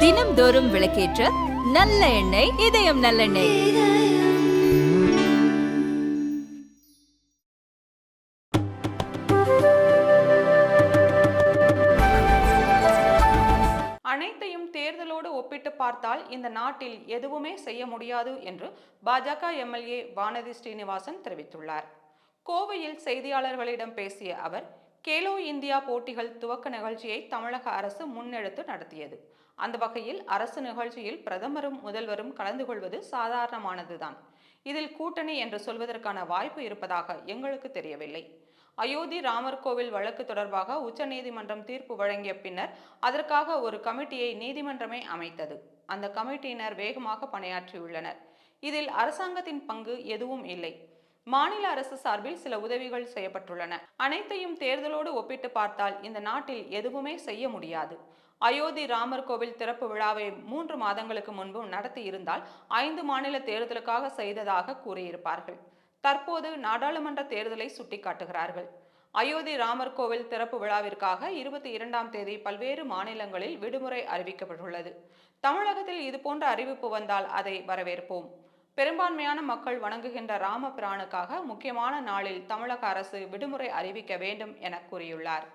தினம்தோறும் விளக்கேற்ற நல்ல எண்ணெய் இதயம் நல்லெண்ணெய் அனைத்தையும் தேர்தலோடு ஒப்பிட்டு பார்த்தால் இந்த நாட்டில் எதுவுமே செய்ய முடியாது என்று பாஜக எம்எல்ஏ வானதி ஸ்ரீனிவாசன் தெரிவித்துள்ளார். கோவையில் செய்தியாளர்களிடம் பேசிய அவர் கேலோ இந்தியா போட்டிகள் துவக்க நிகழ்ச்சியை தமிழக அரசு முன்னெடுத்து நடத்தியது. அந்த வகையில் அரசு நிகழ்ச்சியில் பிரதமரும் முதல்வரும் கலந்து கொள்வது சாதாரணமானதுதான். இதில் கூட்டணி என்று சொல்வதற்கான வாய்ப்பு இருப்பதாக எங்களுக்கு தெரியவில்லை. அயோத்தி ராமர் கோவில் வழக்கு தொடர்பாக உச்சநீதிமன்றம் தீர்ப்பு வழங்கிய பின்னர் அதற்காக ஒரு கமிட்டியை நீதிமன்றமே அமைத்தது. அந்த கமிட்டியினர் வேகமாக பணியாற்றியுள்ளனர். இதில் அரசாங்கத்தின் பங்கு எதுவும் இல்லை. மாநில அரசு சார்பில் சில உதவிகள் செய்யப்பட்டுள்ளன. அனைத்தையும் தேர்தலோடு ஒப்பிட்டு பார்த்தால் இந்த நாட்டில் எதுவுமே செய்ய முடியாது. அயோத்தி ராமர் கோவில் திறப்பு விழாவை மூன்று மாதங்களுக்கு முன்பு நடத்தி இருந்தால் ஐந்து மாநில தேர்தலுக்காக செய்ததாக கூறியிருப்பார்கள். தற்போது நாடாளுமன்ற தேர்தலை சுட்டிக்காட்டுகிறார்கள். அயோத்தி ராமர் கோவில் திறப்பு விழாவிற்காக இருபத்தி இரண்டாம் தேதி பல்வேறு மாநிலங்களில் விடுமுறை அறிவிக்கப்பட்டுள்ளது. தமிழகத்தில் இதுபோன்ற அறிவிப்பு வந்தால் அதை வரவேற்போம். பெரும்பான்மையான மக்கள் வணங்குகின்ற ராமபிரானுக்காக முக்கியமான நாளில் தமிழக அரசு விடுமுறை அறிவிக்க வேண்டும் என கூறியுள்ளார்.